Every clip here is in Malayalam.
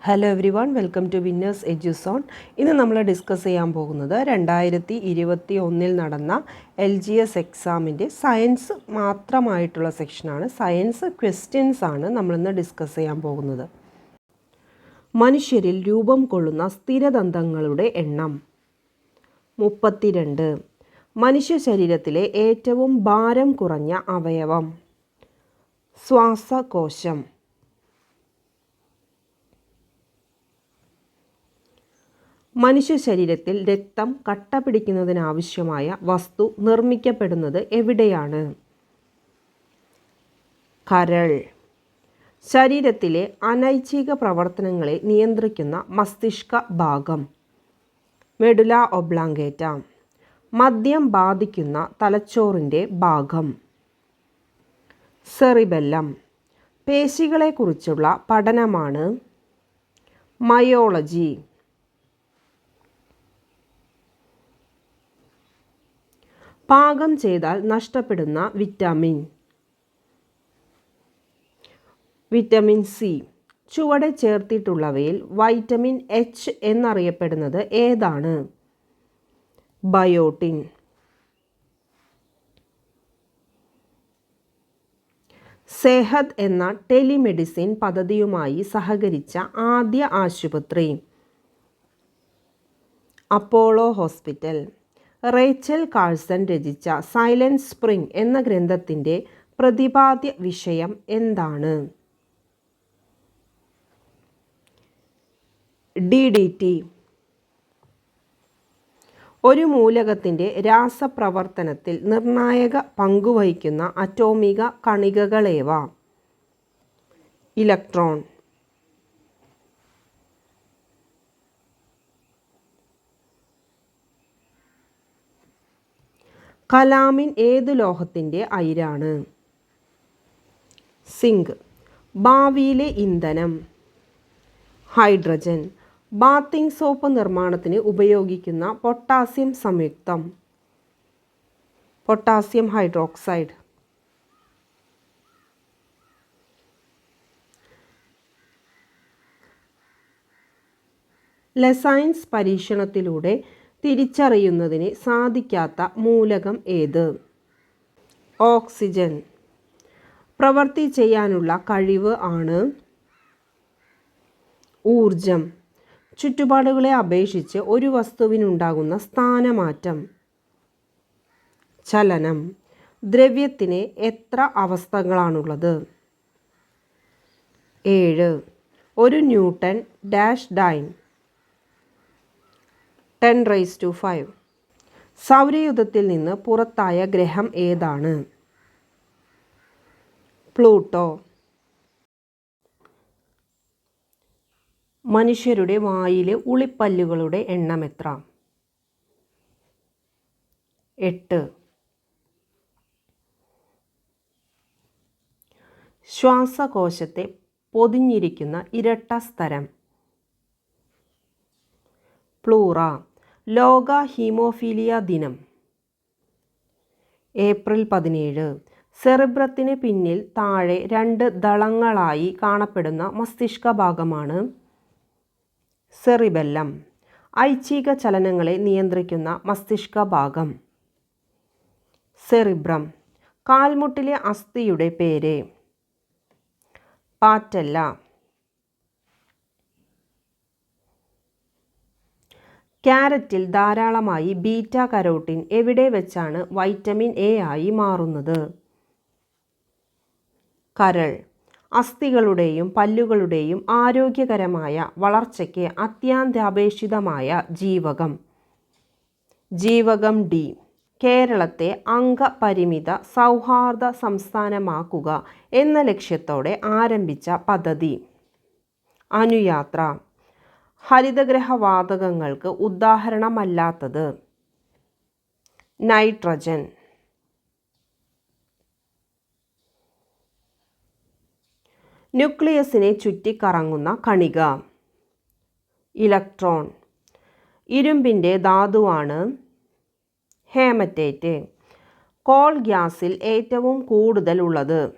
Hello everyone welcome to winners Eduzone ഇന്ന് നമ്മൾ ഡിസ്കസ് ചെയ്യാൻ പോകുന്നത് രണ്ടായിരത്തി ഇരുപത്തി ഒന്നിൽ നടന്ന എൽ ജി എസ് എക്സാമിന്റെ സയൻസ് മാത്രമായിട്ടുള്ള സെക്ഷനാണ് സയൻസ് ക്വസ്റ്റ്യൻസ് ആണ് നമ്മളിന്ന് ഡിസ്കസ് ചെയ്യാൻ പോകുന്നത്. മനുഷ്യരിൽ രൂപം കൊള്ളുന്ന സ്ഥിരദന്തങ്ങളുടെ എണ്ണം. മുപ്പത്തിരണ്ട്. മനുഷ്യ ശരീരത്തിലെ ഏറ്റവും ഭാരം കുറഞ്ഞ അവയവം. ശ്വാസകോശം. മനുഷ്യ ശരീരത്തിൽ രക്തം കട്ട പിടിക്കുന്നതിനാവശ്യമായ വസ്തു നിർമ്മിക്കപ്പെടുന്നത് എവിടെയാണ്? കരൾ. ശരീരത്തിലെ അനൈച്ഛിക പ്രവർത്തനങ്ങളെ നിയന്ത്രിക്കുന്ന മസ്തിഷ്ക ഭാഗം. Medulla oblongata. മദ്യം ബാധിക്കുന്ന തലച്ചോറിന്റെ ഭാഗം. സെറിബെല്ലം. പേശികളെക്കുറിച്ചുള്ള പഠനമാണ്. മയോളജി. പാകം ചെയ്താൽ നഷ്ടപ്പെടുന്ന വിറ്റാമിൻ. Vitamin C. ചുവടെ ചേർത്തിട്ടുള്ളവയിൽ വൈറ്റമിൻ എച്ച് എന്നറിയപ്പെടുന്നത് ഏതാണ്? ബയോട്ടിൻ. സെഹദ് എന്ന ടെലിമെഡിസിൻ പദ്ധതിയുമായി സഹകരിച്ച ആദ്യ ആശുപത്രി. Apollo hospital. റേച്ചൽ കാഴ്സൺ രചിച്ച സൈലൻസ് സ്പ്രിംഗ് എന്ന ഗ്രന്ഥത്തിന്റെ പ്രതിപാദ്യ വിഷയം എന്താണ്? ഡി ഡി ടി ഒരു മൂലകത്തിന്റെ രാസപ്രവർത്തനത്തിൽ നിർണായക പങ്കുവഹിക്കുന്ന അറ്റോമിക കണികകളേവ. ഇലക്ട്രോൺ. കലാമിൻ ഏത് ലോഹത്തിന്റെ അയിരാണ്? സിങ്ക്. ഭാവിയിലെ ഇന്ധനം. ഹൈഡ്രജൻ. ബാത്തിങ് സോപ്പ് നിർമ്മാണത്തിന് ഉപയോഗിക്കുന്ന പൊട്ടാസ്യം സംയുക്തം. Potassium hydroxide. ലെസൈൻസ് പരീക്ഷണത്തിലൂടെ തിരിച്ചറിയുന്നതിന് സാധിക്കാത്ത മൂലകം ഏത്? ഓക്സിജൻ. പ്രവൃത്തി ചെയ്യാനുള്ള കഴിവ് ആണ്. ഊർജം ചുറ്റുപാടുകളെ അപേക്ഷിച്ച് ഒരു വസ്തുവിനുണ്ടാകുന്ന സ്ഥാനമാറ്റം. ചലനം. ദ്രവ്യത്തിന് എത്ര അവസ്ഥകളാണുള്ളത്? ഏഴ്. ഒരു newton dash dyne. Ten rise to five. സൗരയുധത്തിൽ നിന്ന് പുറത്തായ ഗ്രഹം ഏതാണ്? പ്ലൂട്ടോ. മനുഷ്യരുടെ വായിലെ ഉളിപ്പല്ലുകളുടെ എണ്ണം എത്ര? എട്ട്. ശ്വാസകോശത്തെ പൊതിഞ്ഞിരിക്കുന്ന ഇരട്ട സ്തരം. പ്ലൂറ. ലോക ഹീമോഫീലിയ ദിനം. ഏപ്രിൽ പതിനേഴ്. സെറിബ്രത്തിന് പിന്നിൽ താഴെ രണ്ട് ദളങ്ങളായി കാണപ്പെടുന്ന മസ്തിഷ്ക ഭാഗമാണ് സെറിബെല്ലം. ഐച്ഛിക ചലനങ്ങളെ നിയന്ത്രിക്കുന്ന മസ്തിഷ്ക ഭാഗം. സെറിബ്രം. കാൽമുട്ടിലെ അസ്ഥിയുടെ പേര്. പാറ്റല്ല. ക്യാരറ്റിൽ ധാരാളമായി ബീറ്റ കരോട്ടിൻ എവിടെ വെച്ചാണ് വൈറ്റമിൻ എ ആയി മാറുന്നത്? കരൾ. അസ്ഥികളുടെയും പല്ലുകളുടെയും ആരോഗ്യകരമായ വളർച്ചയ്ക്ക് അത്യന്താപേക്ഷിതമായ ജീവകം. ജീവകം ഡി. കേരളത്തെ അംഗപരിമിത സൗഹാർദ്ദ സംസ്ഥാനമാക്കുക എന്ന ലക്ഷ്യത്തോടെ ആരംഭിച്ച പദ്ധതി. അനുയാത്ര. ഹരിതഗ്രഹവാതകങ്ങൾക്ക് ഉദാഹരണമല്ലാത്തത് നൈട്രജൻ. ന്യൂക്ലിയസിനെ ചുറ്റിക്കറങ്ങുന്ന കണിക. ഇലക്ട്രോൺ. ഇരുമ്പിന്റെ ധാതുവാണ് ഹേമറ്റേറ്റ്. കോൾ ഗ്യാസിൽ ഏറ്റവും കൂടുതലുള്ളത്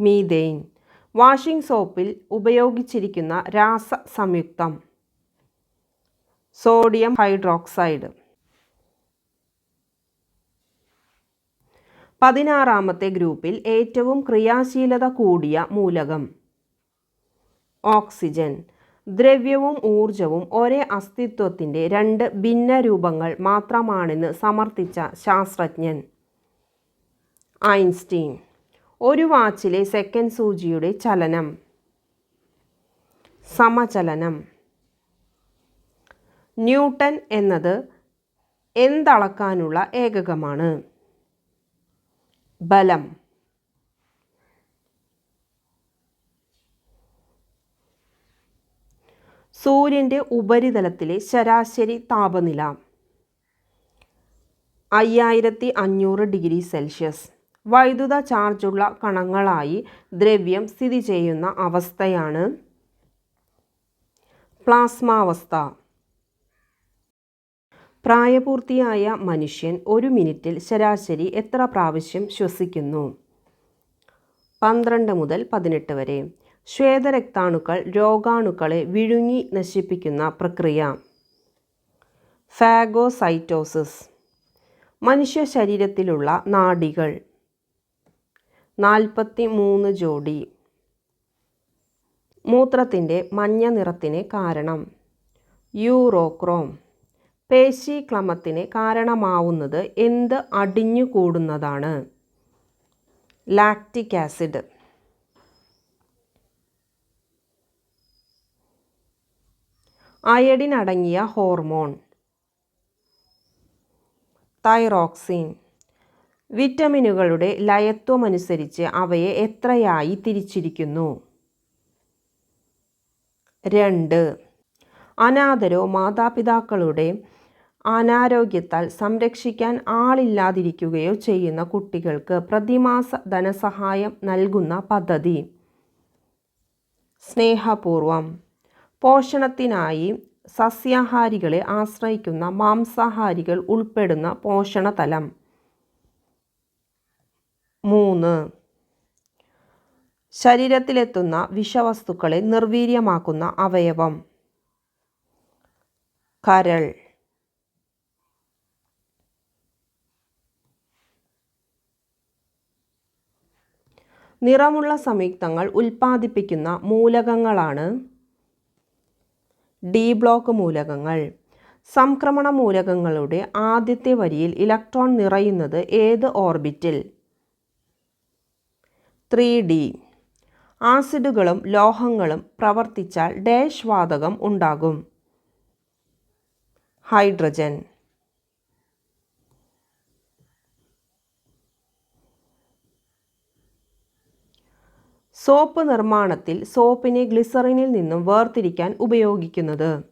മീതെയിൻ വാഷിംഗ് സോപ്പിൽ ഉപയോഗിച്ചിരിക്കുന്ന രാസ സംയുക്തം സോഡിയം ഹൈഡ്രോക്സൈഡ്. പതിനാറാമത്തെ ഗ്രൂപ്പിൽ ഏറ്റവും ക്രിയാശീലത കൂടിയ മൂലകം. ഓക്സിജൻ. ദ്രവ്യവും ഊർജവും ഒരേ അസ്തിത്വത്തിന്റെ രണ്ട് ഭിന്ന രൂപങ്ങൾ മാത്രമാണെന്ന് സമർത്ഥിച്ച ശാസ്ത്രജ്ഞൻ. ഐൻസ്റ്റീൻ. ഒരു വാച്ചിലെ സെക്കൻഡ് സൂചിയുടെ ചലനം. സമചലനം. ന്യൂട്ടൺ എന്നത് എന്തളക്കാനുള്ള ഏകകമാണ്. ബലം. സൂര്യന്റെ ഉപരിതലത്തിലെ ശരാശരി താപനില. അയ്യായിരത്തി അഞ്ഞൂറ് ഡിഗ്രി സെൽഷ്യസ്. വൈദ്യുത ചാർജുള്ള കണങ്ങളായി ദ്രവ്യം സ്ഥിതി ചെയ്യുന്ന അവസ്ഥയാണ് പ്ലാസ്മാവസ്ഥ. പ്രായപൂർത്തിയായ മനുഷ്യൻ ഒരു മിനിറ്റിൽ ശരാശരി എത്ര പ്രാവശ്യം ശ്വസിക്കുന്നു? പന്ത്രണ്ട് മുതൽ പതിനെട്ട് വരെ. ശ്വേതരക്താണുക്കൾ രോഗാണുക്കളെ വിഴുങ്ങി നശിപ്പിക്കുന്ന പ്രക്രിയ. ഫാഗോസൈറ്റോസിസ്. മനുഷ്യ ശരീരത്തിലുള്ള നാഡികൾ. നാൽപ്പത്തി മൂന്ന് ജോഡി. മൂത്രത്തിന്റെ മഞ്ഞ നിറത്തിന് കാരണം. യൂറോക്രോം. പേശി ക്ലമത്തിന് കാരണമാവുന്നത് എന്ത് അടിഞ്ഞു കൂടുന്നതാണ് ലാക്റ്റിക് ആസിഡ്. അയഡിൻ അടങ്ങിയ ഹോർമോൺ. തൈറോക്സിൻ. വിറ്റമിനുകളുടെ ലയത്വമനുസരിച്ച് അവയെ എത്രയായി തിരിച്ചിരിക്കുന്നു? രണ്ട്. അനാഥരോ മാതാപിതാക്കളുടെ അനാരോഗ്യത്താൽ സംരക്ഷിക്കാൻ ആളില്ലാതിരിക്കുകയോ ചെയ്യുന്ന കുട്ടികൾക്ക് പ്രതിമാസ ധനസഹായം നൽകുന്ന പദ്ധതി. സ്നേഹപൂർവം. പോഷണത്തിനായി സസ്യാഹാരികളെ ആശ്രയിക്കുന്ന മാംസാഹാരികൾ ഉൾപ്പെടുന്ന പോഷണതലം. മൂന്ന്. ശരീരത്തിലെത്തുന്ന വിഷവസ്തുക്കളെ നിർവീര്യമാക്കുന്ന അവയവം. കരൾ. നിറമുള്ള സംയുക്തങ്ങൾ ഉൽപ്പാദിപ്പിക്കുന്ന മൂലകങ്ങളാണ് ഡി ബ്ലോക്ക് മൂലകങ്ങൾ. സംക്രമണ മൂലകങ്ങളുടെ ആദ്യത്തെ വരിയിൽ ഇലക്ട്രോൺ നിറയുന്നത് ഏത് ഓർബിറ്റിൽ? ത്രീ ഡി ആസിഡുകളും ലോഹങ്ങളും പ്രവർത്തിച്ചാൽ ഡാഷ് വാതകം ഉണ്ടാകും. ഹൈഡ്രജൻ. സോപ്പ് നിർമ്മാണത്തിൽ സോപ്പിനെ ഗ്ലിസറിനിൽ നിന്നും വേർതിരിക്കാൻ ഉപയോഗിക്കുന്നത്.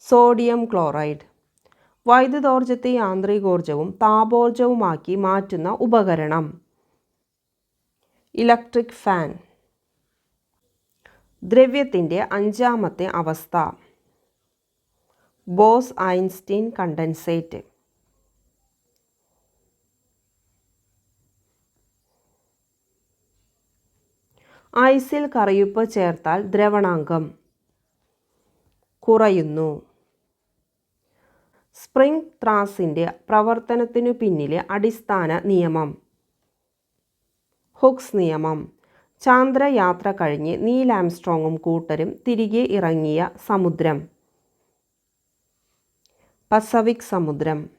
Sodium chloride. വൈദ്യുതോർജത്തെ യാന്ത്രികോർജവും താപോർജവുമാക്കി മാറ്റുന്ന ഉപകരണം. Electric fan. ദ്രവ്യത്തിന്റെ അഞ്ചാമത്തെ അവസ്ഥ. Bose Einstein condensate. ഐസിൽ കറിയുപ്പ് ചേർത്താൽ ദ്രവണാങ്കം. കുറയുന്നു. സ്പ്രിംഗ് ത്രാസിന്റെ പ്രവർത്തനത്തിനു പിന്നിലെ അടിസ്ഥാന നിയമം. ഹുക്സ് നിയമം. ചാന്ദ്രയാത്ര കഴിഞ്ഞ് നീൽ ആംസ്ട്രോങ്ങും കൂട്ടരും തിരികെ ഇറങ്ങിയ സമുദ്രം. പസഫിക് സമുദ്രം.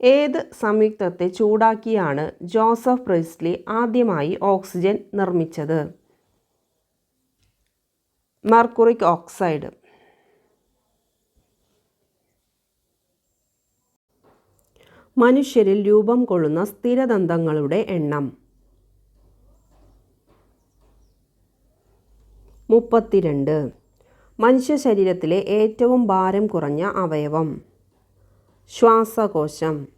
ഏത് സംയുക്തത്തെ ചൂടാക്കിയാണ് ജോസഫ് പ്രിസ്ലി ആദ്യമായി ഓക്സിജൻ നിർമ്മിച്ചത്? Mercuric oxide. മനുഷ്യരിൽ രൂപം കൊള്ളുന്ന സ്ഥിരദന്തങ്ങളുടെ എണ്ണം. മുപ്പത്തിരണ്ട്. മനുഷ്യ ശരീരത്തിലെ ഏറ്റവും ഭാരം കുറഞ്ഞ അവയവം. ശ്വാസകോശം.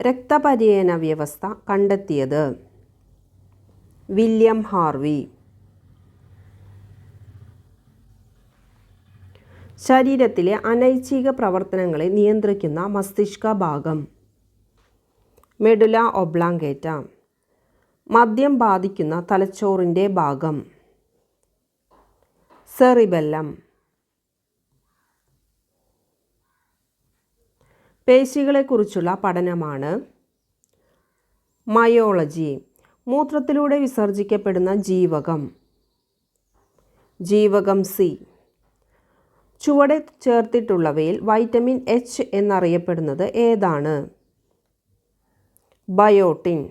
രക്തപര്യന വ്യവസ്ഥ കണ്ടെത്തിയത് വില്യം ഹാർവി. ശരീരത്തിലെ അനൈച്ഛിക പ്രവർത്തനങ്ങളെ നിയന്ത്രിക്കുന്ന മസ്തിഷ്ക ഭാഗം. Medulla oblongata. മദ്യം ബാധിക്കുന്ന തലച്ചോറിന്റെ ഭാഗം. സെറിബെല്ലം. പേശികളെക്കുറിച്ചുള്ള പഠനമാണ്. മയോളജി. മൂത്രത്തിലൂടെ വിസർജിക്കപ്പെടുന്ന ജീവകം. ജീവകം സി. ചുവടെ ചേർത്തിട്ടുള്ളവയിൽ വൈറ്റമിൻ എച്ച് എന്നറിയപ്പെടുന്നത് ഏതാണ്? ബയോട്ടിൻ.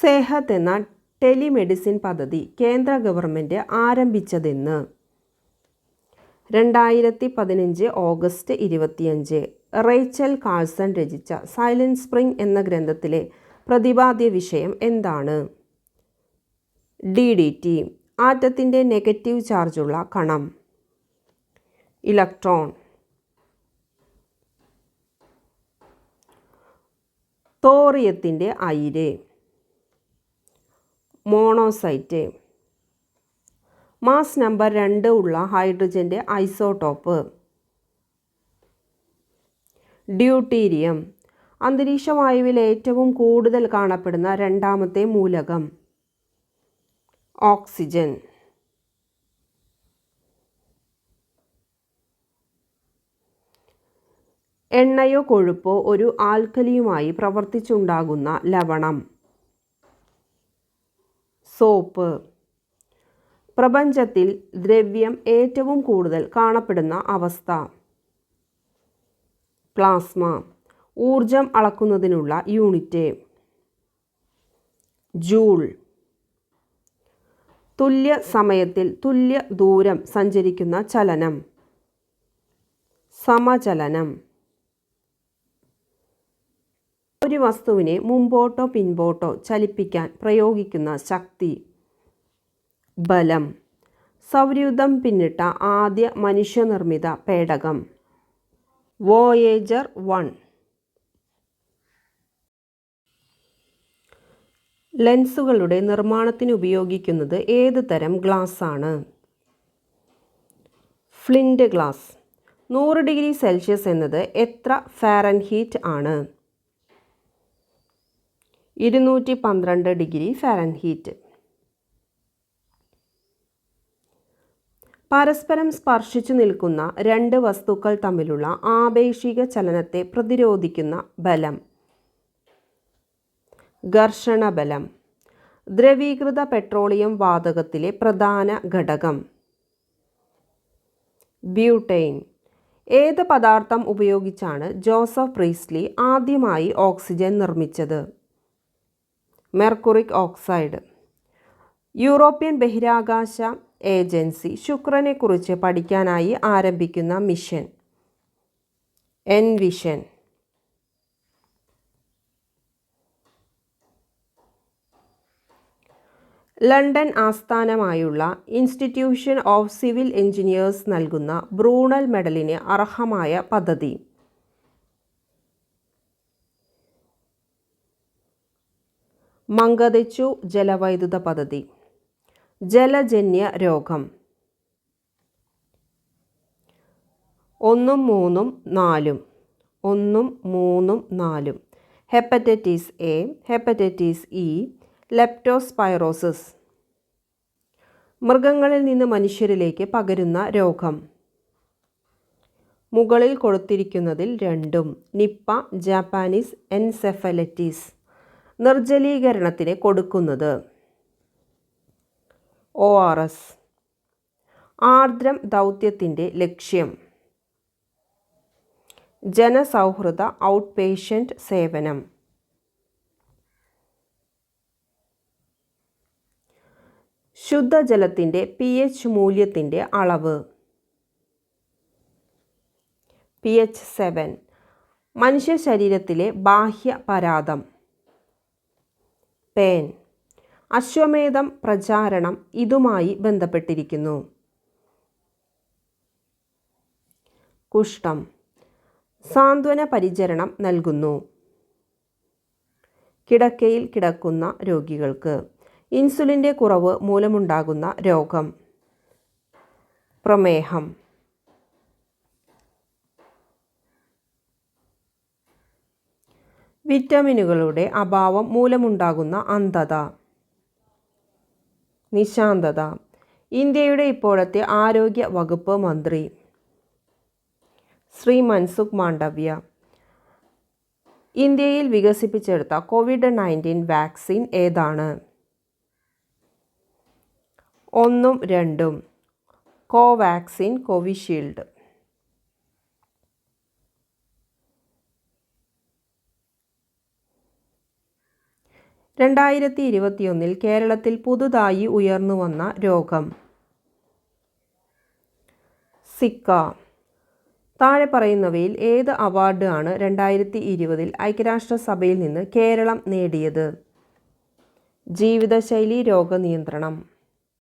സെഹത്ത് എന്ന ടെലിമെഡിസിൻ പദ്ധതി കേന്ദ്ര ഗവൺമെന്റ് ആരംഭിച്ചതെന്ന്. രണ്ടായിരത്തി പതിനഞ്ച് ഓഗസ്റ്റ് ഇരുപത്തിയഞ്ച് റേച്ചൽ കാൾസൺ രചിച്ച സൈലൻസ് സ്പ്രിംഗ് എന്ന ഗ്രന്ഥത്തിലെ പ്രതിപാദ്യ വിഷയം എന്താണ്? ഡി ഡി ടി ആറ്റത്തിന്റെ നെഗറ്റീവ് ചാർജുള്ള കണം. ഇലക്ട്രോൺ. തോറിയത്തിന്റെ അയിര്. മോണോസൈറ്റ്. മാസ് നമ്പർ രണ്ട് ഉള്ള ഹൈഡ്രജന്റെ ഐസോടോപ്പ്. ഡ്യൂട്ടീരിയം. അന്തരീക്ഷ വായുവിൽ ഏറ്റവും കൂടുതൽ കാണപ്പെടുന്ന രണ്ടാമത്തെ മൂലകം. ഓക്സിജൻ. എണ്ണയോ കൊഴുപ്പോ ഒരു ആൽക്കലിയുമായി പ്രവർത്തിച്ചുണ്ടാകുന്ന ലവണം. സോപ്പ്. പ്രപഞ്ചത്തിൽ ദ്രവ്യം ഏറ്റവും കൂടുതൽ കാണപ്പെടുന്ന അവസ്ഥ. പ്ലാസ്മ. ഊർജം അളക്കുന്നതിനുള്ള യൂണിറ്റ്. ജൂൾ. തുല്യ സമയത്തിൽ തുല്യ ദൂരം സഞ്ചരിക്കുന്ന ചലനം. സമചലനം. ഒരു വസ്തുവിനെ മുമ്പോട്ടോ പിൻപോട്ടോ ചലിപ്പിക്കാൻ പ്രയോഗിക്കുന്ന ശക്തി. ബലം. സൗരയുദ്ധം പിന്നിട്ട ആദ്യ മനുഷ്യനിർമ്മിത പേടകം. Voyager one. ലെൻസുകളുടെ നിർമ്മാണത്തിന് ഉപയോഗിക്കുന്നത് ഏത് തരം ഗ്ലാസ് ആണ് ഫ്ലിന്റ് ഗ്ലാസ്. നൂറ് ഡിഗ്രി സെൽഷ്യസ് എന്നത് എത്ര ഫാരൻഹീറ്റ് ആണ്? ഇരുന്നൂറ്റി പന്ത്രണ്ട് ഡിഗ്രി ഫാരൻഹീറ്റ്. പരസ്പരം സ്പർശിച്ചു നിൽക്കുന്ന രണ്ട് വസ്തുക്കൾ തമ്മിലുള്ള ആപേക്ഷിക ചലനത്തെ പ്രതിരോധിക്കുന്ന ബലം. ഘർഷണബലം. ദ്രവീകൃത പെട്രോളിയം വാതകത്തിലെ പ്രധാന ഘടകം. ബ്യൂട്ടൈൻ. ഏത് പദാർത്ഥം ഉപയോഗിച്ചാണ് ജോസഫ് പ്രീസ്ലി ആദ്യമായി ഓക്സിജൻ നിർമ്മിച്ചത്? Mercuric oxide. യൂറോപ്യൻ ബഹിരാകാശ ഏജൻസി ശുക്രനെക്കുറിച്ച് പഠിക്കാനായി ആരംഭിക്കുന്ന മിഷൻ. എൻ വിഷൻ ലണ്ടൻ ആസ്ഥാനമായുള്ള ഇൻസ്റ്റിറ്റ്യൂഷൻ ഓഫ് സിവിൽ എഞ്ചിനീയേഴ്സ് നൽകുന്ന ബ്രൂണൽ മെഡലിന് അർഹമായ പദ്ധതി. മങ്കതെച്ചു ജലവൈദ്യുത പദ്ധതി. ജലജന്യ രോഗം. ഒന്നും മൂന്നും നാലും. ഒന്നും മൂന്നും നാലും. Hepatitis A hepatitis E leptospirosis. മൃഗങ്ങളിൽ നിന്ന് മനുഷ്യരിലേക്ക് പകരുന്ന രോഗം. മുകളിൽ കൊടുത്തിരിക്കുന്നതിൽ രണ്ടും. Nipah Japanese എൻസെഫലറ്റിസ്. നിർജലീകരണത്തിന് കൊടുക്കുന്നത്. ഒ ആർ എസ് ആർദ്രം ദൗത്യത്തിന്റെ ലക്ഷ്യം. ജനസൗഹൃദ ഔട്ട് പേഷ്യന്റ് സേവനം. ശുദ്ധജലത്തിന്റെ പി എച്ച് മൂല്യത്തിന്റെ അളവ്. P H seven. മനുഷ്യ ശരീരത്തിലെ ബാഹ്യ പരാതം. പേൻ അശ്വമേധം പ്രചാരണം ഇതുമായി ബന്ധപ്പെട്ടിരിക്കുന്നു. കുഷ്ഠം. സാന്ത്വന പരിചരണം നൽകുന്നു. കിടക്കയിൽ കിടക്കുന്ന രോഗികൾക്ക് ഇൻസുലിന്റെ കുറവ് മൂലമുണ്ടാകുന്ന രോഗം. പ്രമേഹം. വിറ്റമിനുകളുടെ അഭാവം മൂലമുണ്ടാകുന്ന അന്ധത. നിശാന്തത. ഇന്ത്യയുടെ ഇപ്പോഴത്തെ ആരോഗ്യ വകുപ്പ് മന്ത്രി ശ്രീ മൻസുഖ് മാണ്ഡവ്യ. ഇന്ത്യയിൽ വികസിപ്പിച്ചെടുത്ത കോവിഡ് നയന്റീൻ വാക്സിൻ ഏതാണ്? ഒന്നും രണ്ടും. കോവാക്സിൻ കോവിഷീൽഡ്. രണ്ടായിരത്തി ഇരുപത്തിയൊന്നിൽ കേരളത്തിൽ പുതുതായി ഉയർന്നു വന്ന രോഗം. സിക്ക. താഴെ പറയുന്നവയിൽ ഏത് അവാർഡ് ആണ് രണ്ടായിരത്തി ഇരുപതിൽ ഐക്യരാഷ്ട്രസഭയിൽ നിന്ന് കേരളം നേടിയത്? ജീവിതശൈലി രോഗനിയന്ത്രണം.